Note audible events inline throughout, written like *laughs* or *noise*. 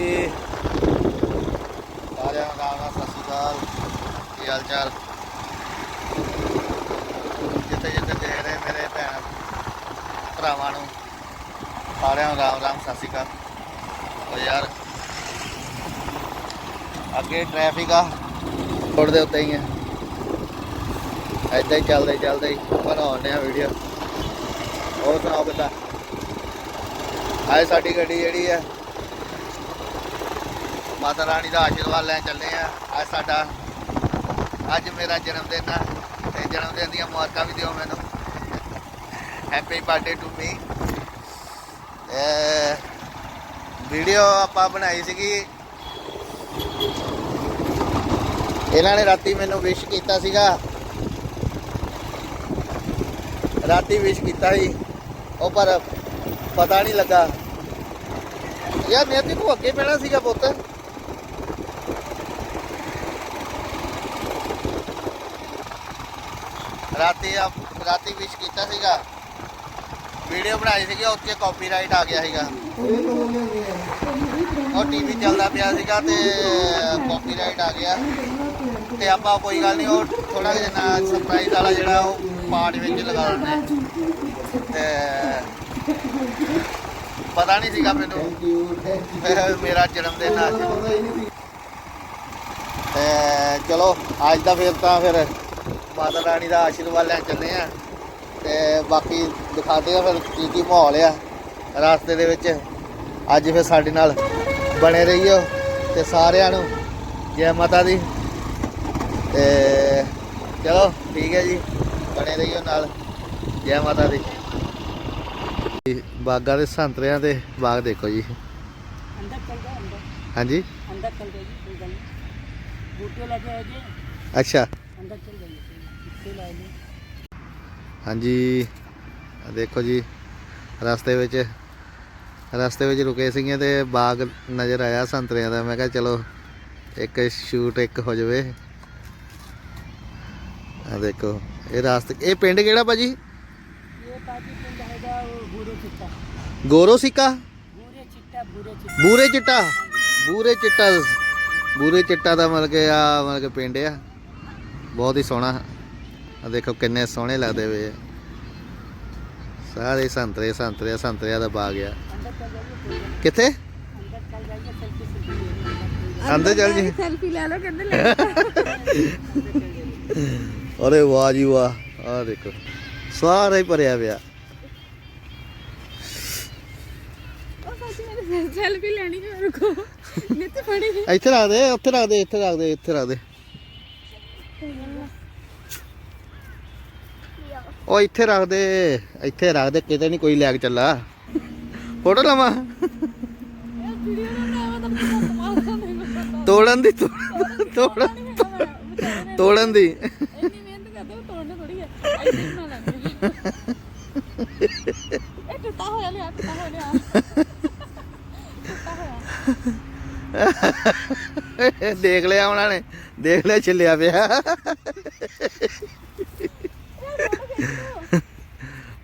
ਹਾਂਜੀ ਸਾਰਿਆਂ ਨੂੰ ਰਾਮ ਰਾਮ ਸਤਿ ਸ਼੍ਰੀ ਅਕਾਲ। ਕੀ ਹਾਲ ਚਾਲ? ਜਿੱਥੇ ਜਿੱਥੇ ਦੇਖ ਰਹੇ ਮੇਰੇ ਭੈਣ ਭਰਾਵਾਂ ਨੂੰ, ਸਾਰਿਆਂ ਨੂੰ ਰਾਮ ਰਾਮ, ਸਤਿ ਸ਼੍ਰੀ ਅਕਾਲ। ਉਹ ਯਾਰ, ਅੱਗੇ ਟ੍ਰੈਫਿਕ ਆ, ਰੋਡ ਦੇ ਉੱਤੇ ਹੀ ਹੈ ਏਦਾਂ ਹੀ ਚੱਲਦੇ ਚੱਲਦੇ ਹੀ ਬਣਾਉਂਦੇ ਆ ਵੀਡੀਓ ਹੋਰ ਸੁਣਾਓ ਕਿੱਦਾਂ ਆਏ ਸਾਡੀ ਗੱਡੀ ਜਿਹੜੀ ਹੈ ਮਾਤਾ ਰਾਣੀ ਦਾ ਆਸ਼ੀਰਵਾਦ ਲੈਣ ਚੱਲੇ ਆ। ਅੱਜ ਸਾਡਾ, ਅੱਜ ਮੇਰਾ ਜਨਮ ਦਿਨ ਆ ਤੇ ਜਨਮ ਦਿਨ ਦੀਆਂ ਮੁਬਾਰਕਾਂ ਵੀ ਦਿਓ ਮੈਨੂੰ। Happy birthday to me video ਆਪਾਂ ਬਣਾਈ ਸੀਗੀ। ਇਹਨਾਂ ਨੇ ਰਾਤੀ ਮੈਨੂੰ ਵਿਸ਼ ਕੀਤਾ ਸੀਗਾ। ਰਾਤੀ ਵਿਸ਼ ਕੀਤਾ ਸੀ। ਉਹ ਪਰ ਪਤਾ ਨਹੀਂ ਲੱਗਾ। ਯਾਰ ਨਿਯਤੀ ਤੂੰ ਅੱਗੇ ਪੈਣਾ ਸੀਗਾ ਪੁੱਤ। ਰਾਤੀ ਆ, ਰਾਤੀ ਵਿਸ਼ ਕੀਤਾ ਸੀਗਾ। ਵੀਡੀਓ ਬਣਾਈ ਸੀਗੀ ਉੱਥੇ ਕਾਪੀਰਾਈਟ ਆ ਗਿਆ ਸੀਗਾ। ਉਹ ਟੀਵੀ ਚੱਲਦਾ ਪਿਆ ਸੀਗਾ ਤੇ ਕਾਪੀਰਾਈਟ ਆ ਗਿਆ। ਤੇ ਆਪਾਂ ਕੋਈ ਗੱਲ ਨਹੀਂ ਉਹ ਥੋੜਾ ਜਿਹਾ ਸਰਪ੍ਰਾਈਜ਼ ਵਾਲਾ ਜਿਹੜਾ ਉਹ ਪਾਰਟ ਵਿੱਚ ਲਗਾ ਦਿੰਦੇ। ਤੇ ਪਤਾ ਨਹੀਂ ਸੀਗਾ ਮੈਨੂੰ, ਮੇਰਾ ਜਨਮ ਦਿਨ ਆ। ਤੇ ਚਲੋ, ਅੱਜ ਦਾ ਫਿਰ ਤਾਂ ਫਿਰ ਮਾਤਾ ਰਾਣੀ ਦਾ ਆਸ਼ੀਰਵਾਦ ਲੈ ਚੱਲੇ ਆ। ਤੇ ਬਾਕੀ ਦਿਖਾਦੇ ਆ ਫਿਰ ਕੀ ਕੀ ਮਾਹੌਲ ਆ ਰਾਸਤੇ ਦੇ ਵਿੱਚ। ਅੱਜ ਫਿਰ ਸਾਡੇ ਨਾਲ ਬਣੇ ਰਹੀਓ ਤੇ ਸਾਰਿਆਂ ਨੂੰ ਜੈ ਮਾਤਾ ਦੀ। ਤੇ ਚਲੋ ਠੀਕ ਹੈ ਜੀ ਬਣੇ ਰਹੀਓ ਨਾਲ। ਜੈ ਮਾਤਾ ਦੀ। ਬਾਗਾਂ ਦੇ ਸੰਤਰਿਆਂ ਦੇ ਬਾਗ ਦੇਖੋ ਜੀ। ਅੰਦਰ ਕੰਦੇ ਅੰਦਰ। ਹਾਂਜੀ। ਅੰਦਰ ਕੰਦੇ ਜੀ ਕੋਈ ਗੱਲ ਬੂਟੇ ਲੱਗੇ ਹੋਏ ਜੀ। ਅੱਛਾ। ਅੰਦਰ ਚਲ ਜਾਈਏ। ਹਾਂਜੀ ਦੇਖੋ ਜੀ ਰਸਤੇ ਵਿੱਚ ਰਸਤੇ ਵਿੱਚ ਰੁਕੇ ਸੀਗੇ ਤੇ ਬਾਗ ਨਜ਼ਰ ਆਇਆ ਸੰਤਰਿਆਂ ਦਾ। ਮੈਂ ਕਿਹਾ ਚਲੋ ਇੱਕ ਸ਼ੂਟ ਇੱਕ ਹੋ ਜਾਵੇ। ਆ ਦੇਖੋ ਇਹ ਰਸਤੇ ਇਹ ਪਿੰਡ ਕਿਹੜਾ ਭਾਜੀ? ਇਹ ਭਾਜੀ ਪਿੰਡ ਹੈਗਾ ਗੋਰੋ ਚਿੱਟਾ। ਗੋਰੋ ਸਿੱਕਾ? ਬੂਰੇ ਚਿੱਟਾ। ਬੂਰੇ ਚਿੱਟਾ? ਬੂਰੇ ਚਿੱਟਾ ਬੂਰੇ ਚਿੱਟਾ ਦਾ ਮਤਲਬ ਕਿ ਆ ਮਤਲਬ ਪਿੰਡ ਆ। ਬਹੁਤ ਹੀ ਸੋਹਣਾ ਆ ਦੇਖੋ ਕਿੰਨੇ ਸੋਹਣੇ ਲੱਗਦੇ ਵੇ। ਸਾਰੇ ਸੰਤਰੇ ਸੰਤਰੇ ਸੰਤਰੇ ਦਾ ਬਾਗ ਆ। ਕਿੱਥੇ? ਅੰਦਰ ਚੱਲ ਜੀ। ਸੈਲਫੀ ਲੈ ਲਓ ਕਹਿੰਦੇ ਲੈ ਅਰੇ ਵਾਹ ਜੀ ਵਾਹ ਆ ਦੇਖੋ। ਸਾਰਾ ਭਰਿਆ ਪਿਆ। ਸੈਲਫੀ ਲੈਣੀ ਹੈ ਮੇਰੇ ਕੋ ਨਿੱਤ ਇੱਥੇ ਰੱਖ ਦੇ ਇੱਥੇ ਰੱਖ ਦੇ ਇੱਥੇ ਰੱਖ ਦੇ। ਉਹ ਇੱਥੇ ਰੱਖ ਦੇ ਇੱਥੇ ਰੱਖ ਦੇ ਕਿਤੇ ਨਹੀਂ ਕੋਈ ਲੈ ਕੇ ਚੱਲਾ। ਫੋਟੋ ਲਵਾਂ? ਤੋੜਨ ਦੀ, ਤੋੜਨ ਤੋੜਨ ਦੀ ਇੰਨੀ ਮਿਹਨਤ ਕਰਦੇ ਉਹ ਤੋੜਨਾ ਥੋੜੀ ਹੈ ਐਸੇ ਬਣਾ ਲੈਂਦੇ ਇਹ ਟੁੱਟਾ ਹੋਇਆ ਲਿਆ ਟੁੱਟਾ ਹੋਇਆ ਲਿਆ ਟੁੱਟਾ ਹੋਇਆ ਦੇਖ ਲਿਆ ਉਹਨਾਂ ਨੇ, ਦੇਖ ਲਿਆ, ਛਿੱਲਿਆ ਪਿਆ।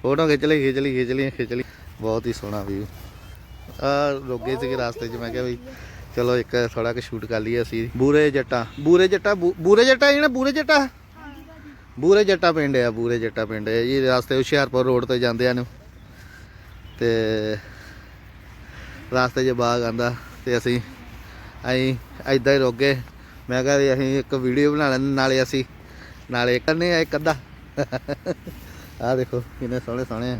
ਫੋਟੋ ਖਿੱਚ ਲਈ ਖਿੱਚ ਲਈ ਖਿੱਚ ਲਈ ਖਿੱਚ ਲਈ। ਬਹੁਤ ਹੀ ਸੋਹਣਾ ਵੀ ਆ ਰੋਗੇ ਸੀਗੇ ਰਾਸਤੇ 'ਚ, ਮੈਂ ਕਿਹਾ ਵੀ ਚਲੋ ਇੱਕ ਥੋੜਾ ਕਿ ਸ਼ੂਟ ਕਰ ਲਈਏ ਅਸੀਂ। ਬੂਰੇ ਜੱਟਾ। ਬੂਰੇ ਜੱਟਾ ਬੂਰੇ ਜੱਟਾ ਹੀ ਨਾ, ਬੂਰੇ ਜੱਟਾ? ਬੂਰੇ ਜੱਟਾ ਪਿੰਡ ਆ, ਬੂਰੇ ਜੱਟਾ ਪਿੰਡ। ਹੈ ਜੀ ਰਾਸਤੇ ਹੁਸ਼ਿਆਰਪੁਰ ਰੋਡ ਤੇ ਜਾਂਦੇ ਆ ਨੂੰ। ਤੇ ਰਾਸਤੇ 'ਚ ਬਾਗ ਆਂਦਾ ਤੇ ਅਸੀਂ ਅਸੀਂ ਐਦਾਂ ਹੀ ਰੁਕ ਗਏ। ਮੈਂ ਕਿਹਾ ਵੀ ਅਸੀਂ ਇੱਕ ਵੀਡੀਓ ਬਣਾ ਲੈਂਦੇ, ਨਾਲੇ ਅਸੀਂ, ਨਾਲੇ ਕਰਨੇ ਆ, ਇੱਕ ਅੱਧਾ। ਆਹ ਦੇਖੋ ਕਿੰਨੇ ਸੋਹਣੇ ਸੋਹਣੇ ਆ।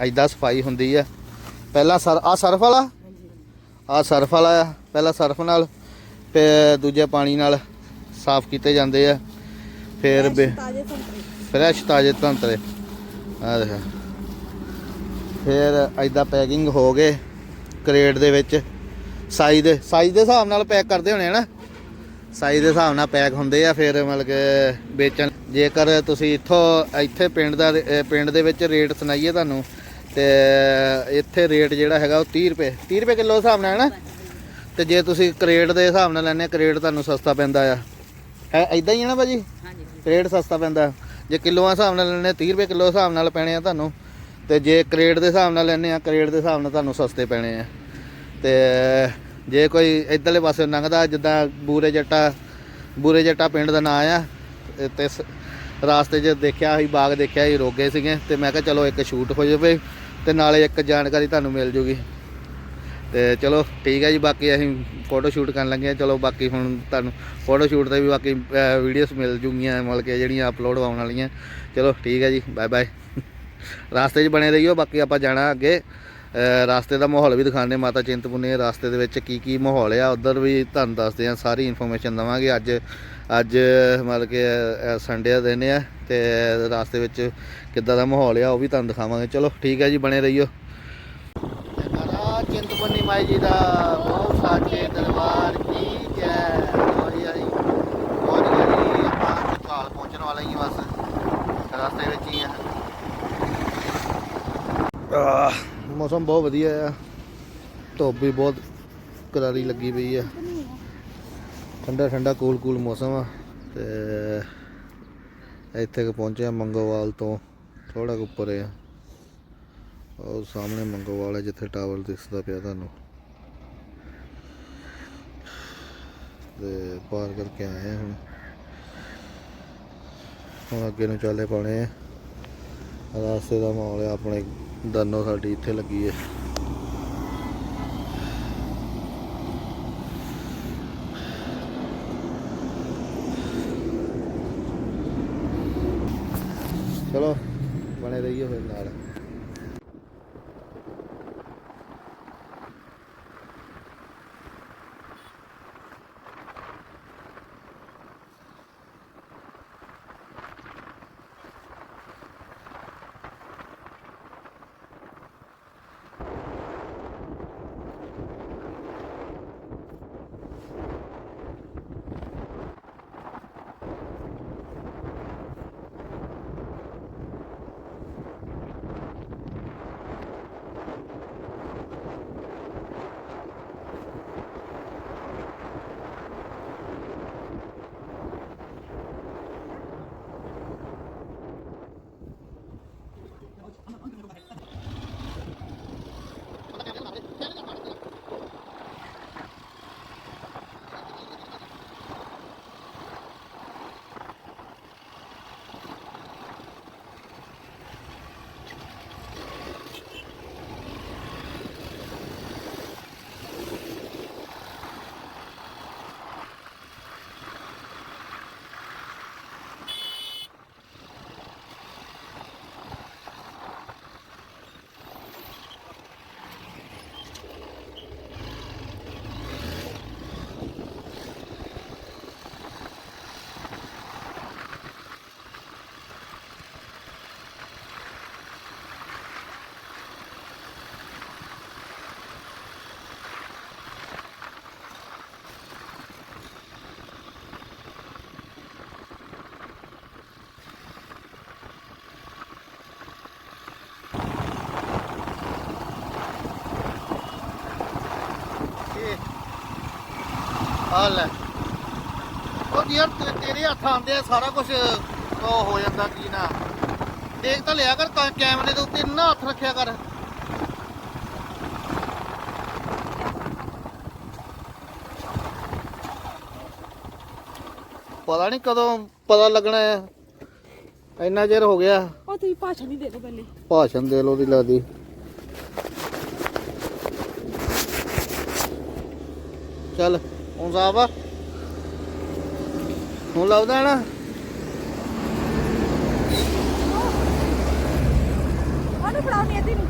ਐਦਾਂ ਸਫ਼ਾਈ ਹੁੰਦੀ ਆ। ਪਹਿਲਾਂ ਸਰ ਆ ਸਰਫ ਵਾਲਾ? ਆ ਸਰਫ ਵਾਲਾ ਆ। ਪਹਿਲਾਂ ਸਰਫ ਨਾਲ ਤੇ ਦੂਜੇ ਪਾਣੀ ਨਾਲ ਸਾਫ਼ ਕੀਤੇ ਜਾਂਦੇ ਆ। ਫਿਰ ਫਰੈਸ਼ ਤਾਜ਼ੇ ਤੰਤਰੇ ਆ ਦੇਖ। ਫਿਰ ਐਦਾਂ ਪੈਕਿੰਗ ਹੋ ਗਏ ਕ੍ਰੇਟ ਦੇ ਵਿੱਚ। ਸਾਈਜ਼ ਦੇ ਸਾਈਜ਼ ਦੇ ਹਿਸਾਬ ਨਾਲ ਪੈਕ ਕਰਦੇ ਹੋਣੇ ਨਾ। ਸਾਈਜ਼ ਦੇ ਹਿਸਾਬ ਨਾਲ ਪੈਕ ਹੁੰਦੇ ਆ ਫਿਰ ਮਤਲਬ ਕਿ ਵੇਚਣ। ਜੇਕਰ ਤੁਸੀਂ ਇੱਥੋਂ ਇੱਥੇ ਪਿੰਡ ਦਾ ਪਿੰਡ ਦੇ ਵਿੱਚ ਰੇਟ ਸੁਣਾਈਏ ਤੁਹਾਨੂੰ ਤੇ ਇੱਥੇ ਰੇਟ ਜਿਹੜਾ ਹੈਗਾ ਉਹ 30 ਰੁਪਏ 30 ਰੁਪਏ ਕਿਲੋ ਹਿਸਾਬ ਨਾਲ ਹੈ ਨਾ? ਤੇ ਜੇ ਤੁਸੀਂ ਕ੍ਰੇਟ ਦੇ ਹਿਸਾਬ ਨਾਲ ਲੈਣੇ ਕ੍ਰੇਟ ਤੁਹਾਨੂੰ ਸਸਤਾ ਪੈਂਦਾ ਆ। ਹੈ ਐਦਾਂ ਹੀ ਹੈ ਨਾ ਭਾਜੀ? हाँ जी ਰੇਟ ਸਸਤਾ ਪੈਂਦਾ। ਜੇ ਕਿਲੋਆਂ ਹਿਸਾਬ ਨਾਲ ਲੈਣੇ 30 ਰੁਪਏ ਕਿਲੋ ਹਿਸਾਬ ਨਾਲ ਪੈਣੇ ਆ ਤੁਹਾਨੂੰ। ਤੇ ਜੇ ਕ੍ਰੇਡ ਦੇ ਹਿਸਾਬ ਨਾਲ ਲੈਣੇ ਆ ਕ੍ਰੇਡ ਦੇ ਹਿਸਾਬ ਨਾਲ ਤੁਹਾਨੂੰ ਸਸਤੇ ਪੈਣੇ ਆ। ਤੇ ਜੇ ਕੋਈ ਇਧਰਲੇ ਪਾਸੇ ਲੰਘਦਾ, ਜਿੱਦਾਂ ਬੂਰੇ ਜੱਟਾ ਬੂਰੇ ਜੱਟਾ ਪਿੰਡ ਦਾ ਨਾਂ ਆ, ਤੇ- ਸ- ਰਾਸਤੇ 'ਚ ਦੇਖਿਆ ਸੀ, ਬਾਗ ਦੇਖਿਆ ਸੀ, ਰੋਗੇ ਸੀਗੇ, ਤੇ ਮੈਂ ਕਿਹਾ ਚਲੋ ਇੱਕ ਸ਼ੂਟ ਹੋ ਜਾਵੇ, ਤੇ ਨਾਲੇ ਇੱਕ ਜਾਣਕਾਰੀ ਤੁਹਾਨੂੰ ਮਿਲ ਜੂਗੀ। ਤੇ ਚਲੋ ਠੀਕ ਹੈ ਜੀ, ਬਾਕੀ ਅਸੀਂ ਫੋਟੋ ਸ਼ੂਟ ਕਰਨ ਲੱਗੇ ਆ, ਚਲੋ ਬਾਕੀ ਹੁਣ ਤੁਹਾਨੂੰ ਫੋਟੋ ਸ਼ੂਟ ਤੇ ਵੀ ਬਾਕੀ ਵੀਡੀਓਜ਼ ਮਿਲ ਜੂਗੀਆਂ, ਮਤਲਬ ਕਿ ਜਿਹੜੀਆਂ ਅਪਲੋਡ ਆਉਣ ਵਾਲੀਆਂ। ਚਲੋ ਠੀਕ ਹੈ ਜੀ ਬਾਏ ਬਾਏ *laughs* ਰਾਸਤੇ 'ਚ ਬਣੇ ਰਹੀਓ, ਬਾਕੀ ਆਪਾਂ ਜਾਣਾ ਅੱਗੇ। ਰਾਸਤੇ ਦਾ ਮਾਹੌਲ ਵੀ ਦਿਖਾਉਂਦੇ ਮਾਤਾ ਚਿੰਤਪੁਰਨੀ ਰਾਸਤੇ ਦੇ ਵਿੱਚ ਕੀ ਕੀ ਮਾਹੌਲ ਆ ਉਧਰ ਵੀ ਤੁਹਾਨੂੰ ਦੱਸਦੇ ਆ ਸਾਰੀ ਇਨਫੋਰਮੇਸ਼ਨ ਦਵਾਂਗੇ। ਅੱਜ ਅੱਜ ਮਤਲਬ ਕਿ ਸੰਡੇ ਦਾ ਦਿਨ ਆ ਤੇ ਰਾਸਤੇ ਵਿੱਚ ਕਿੱਦਾਂ ਦਾ ਮਾਹੌਲ ਆ ਉਹ ਵੀ ਤੁਹਾਨੂੰ ਦਿਖਾਵਾਂਗੇ। ਚਲੋ ਠੀਕ ਹੈ ਜੀ ਬਣੇ ਰਹੀਓ। ਜੈਕਾਰਾ ਚਿੰਤਪੁਰਨੀ ਮਾਈ ਜੀ ਦਾ ਬਹੁਤ ਸਾਚੇ ਦਰਬਾਰ ਕੀ ਜੈ। ਜੀ ਆਪਾਂ ਪਹੁੰਚਣ ਵਾਲੇ ਹੀ ਹਾਂ ਬਸ। ਰਸਤੇ ਵਿੱਚ ਹੀ ਆ। ਆਹ, ਮੌਸਮ ਬਹੁਤ ਵਧੀਆ ਆ। ਧੁੱਪ ਵੀ ਬਹੁਤ ਕਰਾਰੀ ਲੱਗੀ ਪਈ ਆ। ਠੰਡਾ ਠੰਡਾ ਕੂਲ ਕੂਲ ਮੌਸਮ ਆ ਤੇ ਇੱਥੇ ਕੁ ਪਹੁੰਚਿਆ ਮੰਗੋਵਾਲ ਤੋਂ ਥੋੜਾ ਕੁ ਉੱਪਰ ਆ। ਉਹ ਸਾਹਮਣੇ ਮੰਗੋਵਾਲ ਹੈ ਜਿੱਥੇ ਟਾਵਰ ਦਿਸਦਾ ਪਿਆ ਤੁਹਾਨੂੰ। ਤੇ ਪਾਰ ਕਰਕੇ ਆਏ ਹੁਣ। ਹੁਣ ਅੱਗੇ ਨੂੰ ਚਾਲੇ ਪਾਉਣੇ ਆ। ਰਾਸਤੇ ਦਾ ਮਾਹੌਲ ਹੈ ਆਪਣੇ ਦਾਨੋ ਸਾਡੀ ਇੱਥੇ ਲੱਗੀ ਹੈ। ਆ ਲੈ। ਉਹ ਯਾਰ ਤੇ- ਤੇਰੇ ਹੱਥ ਆਉਂਦੇ ਆ ਸਾਰਾ ਕੁਝ ਉਹ ਹੋ ਜਾਂਦਾ ਕੀ ਨਾ। ਦੇਖ ਤਾਂ ਲਿਆ ਕਰ ਕ- ਕੈਮਰੇ ਦੇ ਉੱਤੇ ਨਾ ਹੱਥ ਰੱਖਿਆ ਕਰ। ਪਤਾ ਨਹੀਂ ਕਦੋਂ ਪਤਾ ਲੱਗਣਾ ਹੈ ਇੰਨਾ ਚਿਰ ਹੋ ਗਿਆ। ਉਹ ਤੁਸੀਂ ਭਾਸ਼ਾ ਨਹੀਂ ਦੇ ਦੋ ਪਹਿਲੇ। ਭਾਸ਼ਣ ਦੇ ਲੋ ਦੀ ਲੱਗਦੀ। ਚੱਲ। ਹੁਣ ਸਾਫ਼ ਆ। ਹੁਣ ਲੱਗਦਾ ਨਾ। ਉਹਨੂੰ ਫੜਾਉਣੀ ਐ ਤੈਨੂੰ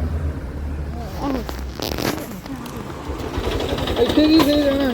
ਇੱਥੇ ਕੀ ਸਹੀ ਰਹਿਣਾ?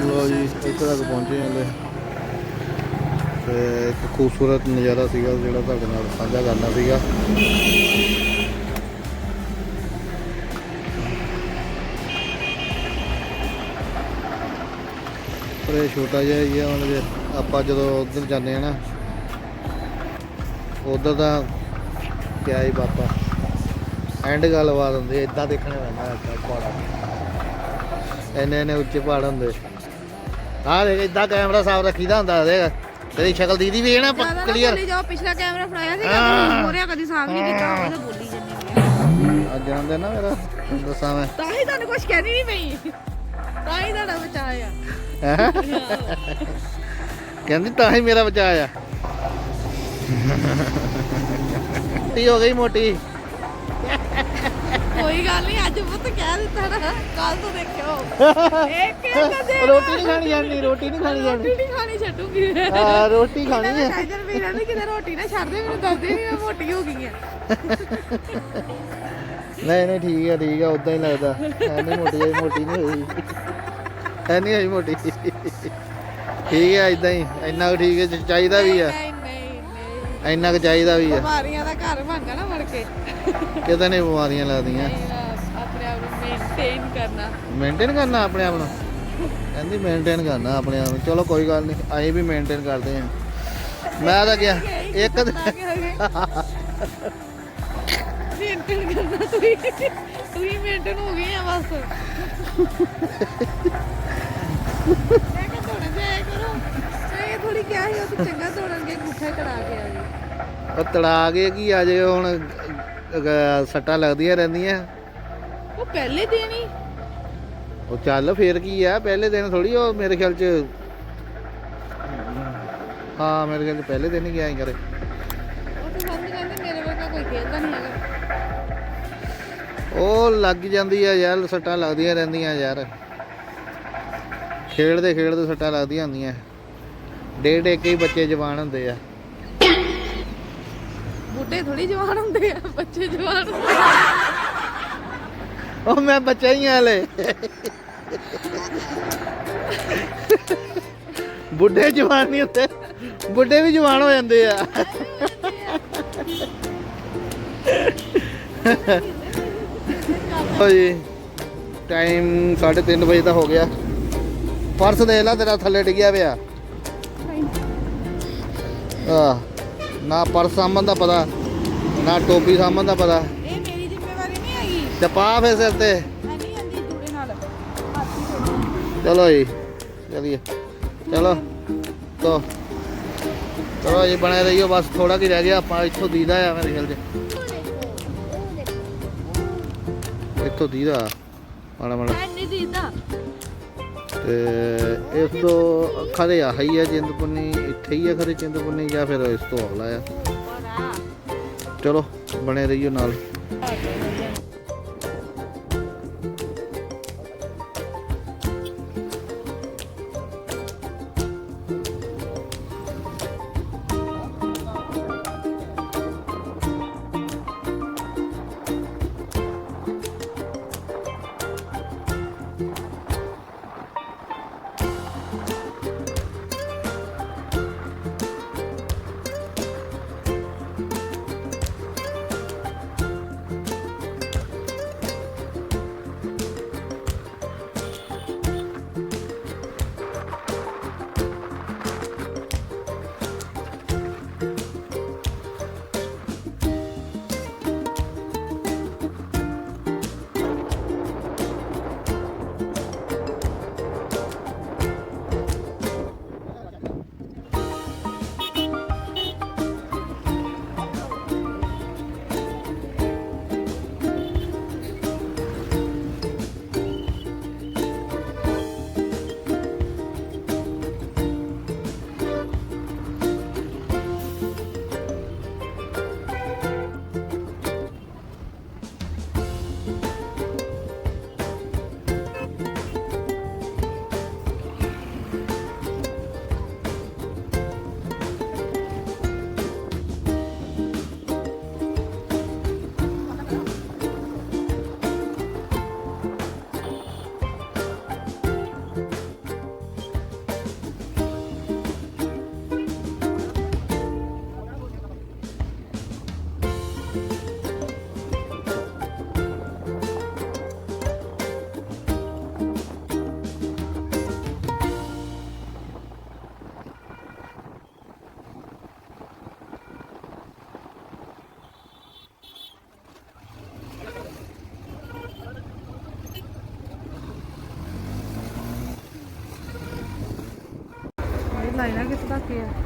ਲੋ ਜੀ ਇੱਥੇ ਤੱਕ ਪਹੁੰਚੇ ਹਾਂ ਤੇ ਇੱਕ ਖੂਬਸੂਰਤ ਨਜ਼ਾਰਾ ਸੀਗਾ ਜਿਹੜਾ ਤੁਹਾਡੇ ਨਾਲ ਸਾਂਝਾ ਕਰਨਾ ਸੀਗਾ। ਪਰ ਇਹ ਛੋਟਾ ਜਿਹਾ ਹੀ ਹੈ ਹੁਣ ਜੇ ਆਪਾਂ ਜਦੋਂ ਉਧਰ ਜਾਂਦੇ ਆ ਨਾ ਉਧਰ ਦਾ ਕਿਆ ਹੀ ਬਾਪਾ ਐਂਡ ਗੱਲਬਾਤ ਹੁੰਦੀ ਇਦਾਂ ਦੇਖਣੇ ਪੈਂਦਾ ਹੈ ਪਹਾੜਾ ਇੰਨੇ ਇੰਨੇ ਉੱਚੇ ਪਹਾੜ ਹੁੰਦੇ। ਆਹ ਦੇਖ ਇਦਾਂ ਕੈਮਰਾ ਸਾਫ਼ ਰੱਖੀਦਾ ਹੁੰਦਾ ਦੇਖ। ਤੇਰੀ ਸ਼ਕਲ ਦੀਦੀ ਵੀ ਹੈ ਨਾ ਨਾ ਕਲੀਅਰ ਬੋਲੀ ਜਾਓ ਪਿਛਲਾ ਕੈਮਰਾ ਫੜਾਇਆ ਸੀ ਹਾਂ। ਮੋਰਿਆ ਕਦੀ ਸਾਫ਼ ਨਹੀਂ ਕੀਤਾ ਉਹ ਤਾਂ ਬੋਲੀ ਜੰਨੀ ਅੱਜ ਜਾਂਦੇ ਨਾ ਮੇਰਾ ਤੈਨੂੰ ਦੱਸਾਂ ਮੈਂ। ਤਾਂ ਹੀ ਤੁਹਾਨੂੰ ਕੁਝ ਕਹਿਣੀ ਨਹੀਂ ਪਈ। ਤਾਂ ਹੀ ਤੁਹਾਡਾ ਬਚਾਇਆ ਹੈਂ? ਕਹਿੰਦੀ ਤਾਂ ਹੀ ਮੇਰਾ ਬਚਾ ਆ। ਮੋਟੀ ਹੋ ਗਈ ਮੋਟੀ। ਕੋਈ ਗੱਲ ਨਹੀਂ ਅੱਜ ਪੁੱਤ ਕਹਿ ਦਿੱਤਾ ਨਾ ਕੱਲ ਤੋਂ ਦੇਖਿਓ। ਇਹ ਕਹਿੰਦਾ ਦੇ ਰੋਟੀ ਨਹੀਂ ਖਾਣੀ ਜਾਣੀ ਰੋਟੀ ਨਹੀਂ ਖਾਣੀ ਰੋਟੀ ਜਾਣੀ ਨਹੀਂ ਖਾਣੀ ਛੱਡੂਗੀ। ਆ ਰੋਟੀ ਖਾਣੀ ਹੈ ਟਾਈਗਰ ਵੀ ਰਹਿੰਦੇ ਕਿਤੇ ਰੋਟੀ ਨਾ ਛੱਡ ਦੇ ਮੈਨੂੰ ਦੱਸਦੇ ਨਹੀਂ ਮੈਂ ਮੋਟੀ ਹੋ ਗਈ ਆ ਨਹੀਂ ਨਹੀਂ ਠੀਕ ਹੈ ਠੀਕ ਹੈ ਉਦਾਂ ਹੀ ਲੱਗਦਾ। ਐ ਨਹੀਂ ਮੋਟੀ ਹੋਈ ਮੋਟੀ ਨਹੀਂ ਹੋਈ। ਐ ਨਹੀਂ ਹੋਈ ਮੋਟੀ। ਠੀਕ ਹੈ ਇਦਾਂ ਹੀ। ਇੰਨਾ ਠੀਕ ਹੈ ਚਾਹੀਦਾ ਵੀ ਆ। ਇੰਨਾ ਕੁ ਚਾਹੀਦਾ ਵੀ ਆ। ਬਿਮਾਰੀਆਂ ਦਾ ਘਰ ਬਣ ਨਾ ਮੜ ਕੇ। ਕਿਤੇ ਨਹੀਂ ਬਿਮਾਰੀਆਂ ਲੱਗਦੀਆਂ। ਨਹੀਂ, ਆਪਣੇ ਆਪ ਨੂੰ ਮੇਨਟੇਨ ਕਰਨਾ। ਮੇਨਟੇਨ ਕਰਨਾ ਆਪਣੇ ਆਪ ਨੂੰ? ਕਹਿੰਦੀ ਮੇਨਟੇਨ ਕਰਨਾ ਆਪਣੇ ਆਪ ਨੂੰ। ਚਲੋ ਕੋਈ ਗੱਲ ਨਹੀਂ ਅਸੀਂ ਵੀ ਮੇਨਟੇਨ ਕਰਦੇ ਹਾਂ। ਮੈਂ ਤਾਂ ਗਿਆ ਇੱਕ ਮੇਨਟੇਨ ਕਰਨਾ ਤੁਸੀਂ। ਤੁਸੀਂ ਮੇਨਟੇਨ ਹੋ ਗਏ ਆ ਬਸ ਮੈਂ ਕਿਹਾ ਥੋੜਾ ਜਾਇਆ ਕਰੋ ਉਹ ਤਾਂ ਚੰਗਾ ਤੋੜਨਗੇ ਗੁੱਠਾ ਕਰਾ ਕੇ ਆ ਗਏ ਉਹ ਤੜਾ ਕੇ ਕੀ ਆ ਜੇ ਹੁਣ ਅਹ, ਸੱਟਾਂ ਲੱਗਦੀਆਂ ਰਹਿੰਦੀਆਂ। ਉਹ ਪਹਿਲੇ ਦਿਨ ਹੀ। ਉਹ ਚੱਲ ਫੇਰ ਕੀ ਆ ਪਹਿਲੇ ਦਿਨ ਥੋੜੀ ਉਹ ਮੇਰੇ ਖਿਆਲ ਚ। ਹਾਂ ਮੇਰੇ ਖਿਆਲ ਚ ਪਹਿਲੇ ਦਿਨ ਹੀ ਗਿਆ ਸੀ ਕਰੇ ਉਹ ਤਾਂ ਸਮਝ ਕਹਿੰਦੇ ਮੇਰੇ ਵਰਗਾ ਕੋਈ ਖੇਲਦਾ ਨਹੀਂ ਹੈਗਾ। ਉਹ ਲੱਗ ਜਾਂਦੀ ਆ ਯਾਰ ਸੱਟਾਂ ਲੱਗਦੀਆਂ ਰਹਿੰਦੀਆਂ ਯਾਰ। ਖੇਡਦੇ ਖੇਡਦੇ ਸੱਟਾਂ ਲੱਗਦੀਆਂ ਹੁੰਦੀਆਂ। ਡੇ ਡੇ ਕੇ ਹੀ ਬੱਚੇ ਜਵਾਨ ਹੁੰਦੇ ਆ। ਬੁੱਢੇ ਥੋੜੀ ਜਵਾਨ ਹੁੰਦੇ ਆ ਬੱਚੇ ਜਵਾਨ ਹੁੰਦੇ ਆ। ਉਹ ਮੈਂ ਬੱਚਾ ਹੀ ਆ ਹਲੇ। ਬੁੱਢੇ ਜਵਾਨ ਨਹੀਂ ਹੁੰਦੇ ਬੁੱਢੇ ਵੀ ਜਵਾਨ ਹੋ ਜਾਂਦੇ ਆ। ਜੀ ਟਾਈਮ 3:30 ਵਜੇ ਦਾ ਹੋ ਗਿਆ। ਪਰਸ ਦੇਖ ਲੈ ਤੇਰਾ ਥੱਲੇ ਡਿੱਗਿਆ ਪਿਆ। ਆ ਨਾ ਪਰਸ ਸਾਂਭਣ ਦਾ ਪਤਾ ਨਾ ਟੋਪੀ ਸਾਂਭਣ ਦਾ ਪਤਾ। ਇਹ ਮੇਰੀ ਜ਼ਿੰਮੇਵਾਰੀ ਨਹੀਂ ਹੈਗੀ। ਤੇ ਪਾ ਫੇ ਸਿਰ ਤੇ। ਮੈਂ ਨਹੀਂ ਆਂਦੀ ਜੂੜੇ ਨਾਲ। ਹੱਥ ਹੀ ਧੋਣੇ। ਚਲੋ ਜੀ ਚਲਿਏ ਚਲੋ ਤੋ ਚਲੋ ਜੀ ਬਣੇ ਰਹੀਓ ਬਸ ਥੋੜਾ ਕੀ ਰਹਿ ਗਿਆ ਆਪਾਂ ਇੱਥੋਂ ਦੀਦਾ ਆ ਮੇਰੇ ਖਿਆਲ ਚ। ਇੱਥੋਂ ਦੀਦਾ। ਮਾੜਾ ਮਾੜਾ। ਨਹੀਂ ਦੀਦਾ। ਇਸ ਤੋਂ ਖਰੇ ਆ ਹੀ ਆ ਚਿੰਤਪੁਰਨੀ ਇੱਥੇ ਹੀ ਆ ਖਰੇ ਚਿੰਤਪੁਰਨੀ ਜਾਂ ਫਿਰ ਇਸ ਤੋਂ ਅਗਲਾ ਆ। ਚਲੋ ਬਣੇ ਰਹੀਓ ਨਾਲ। you.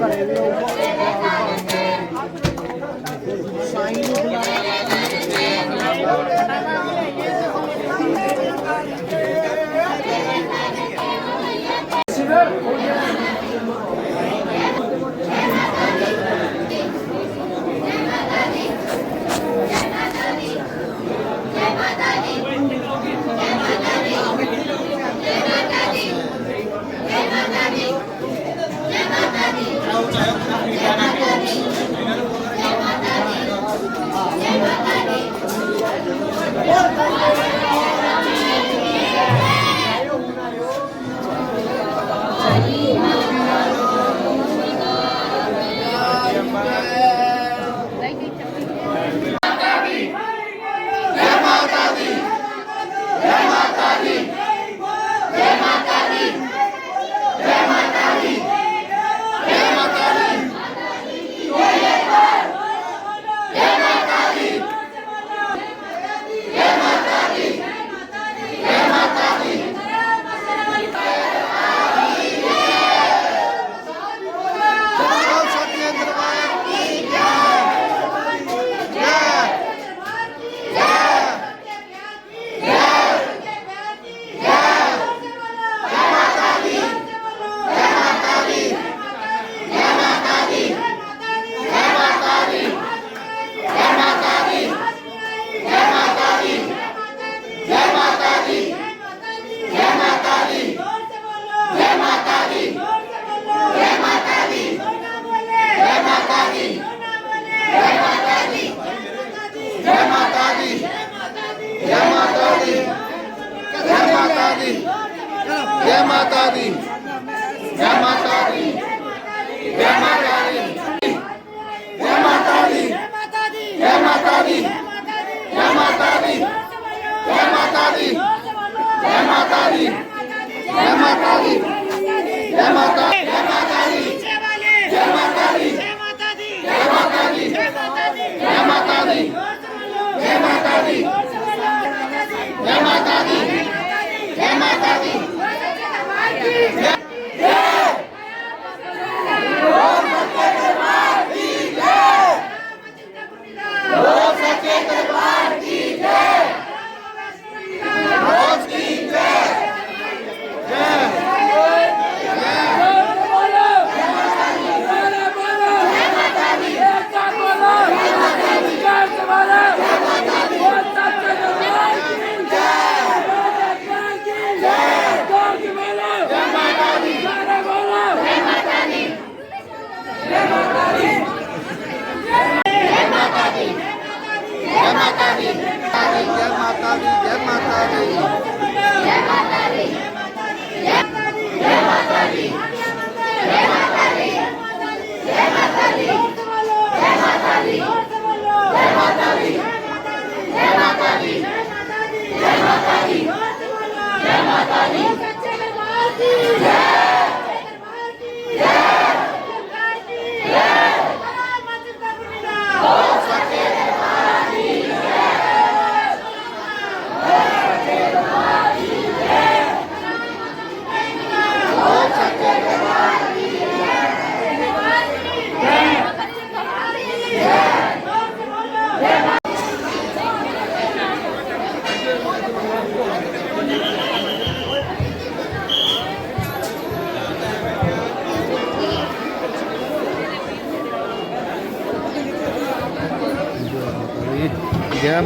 Gracias. 감사합니다.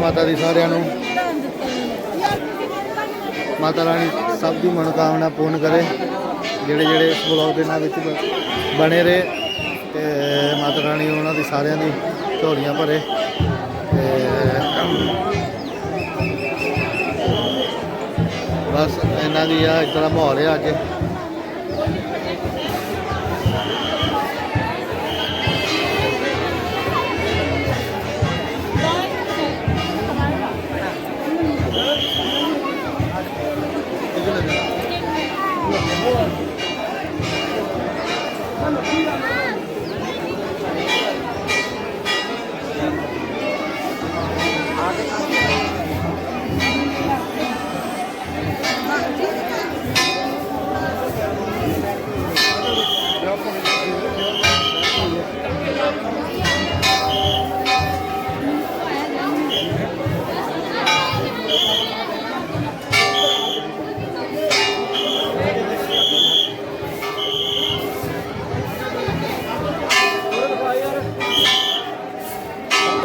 ਮਾਤਾ ਦੀ ਸਾਰਿਆਂ ਨੂੰ। ਮਾਤਾ ਰਾਣੀ ਸਭ ਦੀ ਮਨੋਕਾਮਨਾ ਪੂਰਨ ਕਰੇ। ਜਿਹੜੇ ਜਿਹੜੇ ਇਸ ਬਲੌਗ ਦੇ ਨਾਲ ਵਿੱਚ ਬਣੇ ਰਹੇ। ਤੇ ਮਾਤਾ ਰਾਣੀ ਉਹਨਾਂ ਦੀ ਸਾਰਿਆਂ ਦੀ ਝੋਲੀਆਂ ਭਰੇ। ਤੇ ਬਸ ਇਹਨਾਂ ਦੀ ਆ ਇਸ ਤਰ੍ਹਾਂ ਮਾਹੌਲ ਹੈ ਅੱਜ।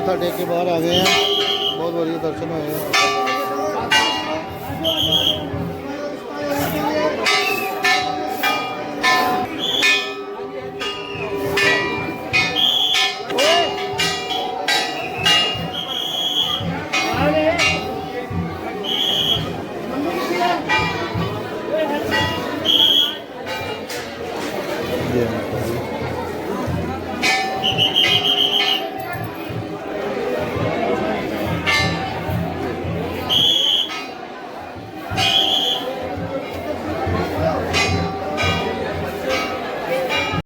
ਮੱਥਾ ਟੇਕ ਕੇ ਬਾਹਰ ਆ ਗਏ ਆ। ਬਹੁਤ ਵਧੀਆ ਦਰਸ਼ਨ ਹੋਏ ਆ।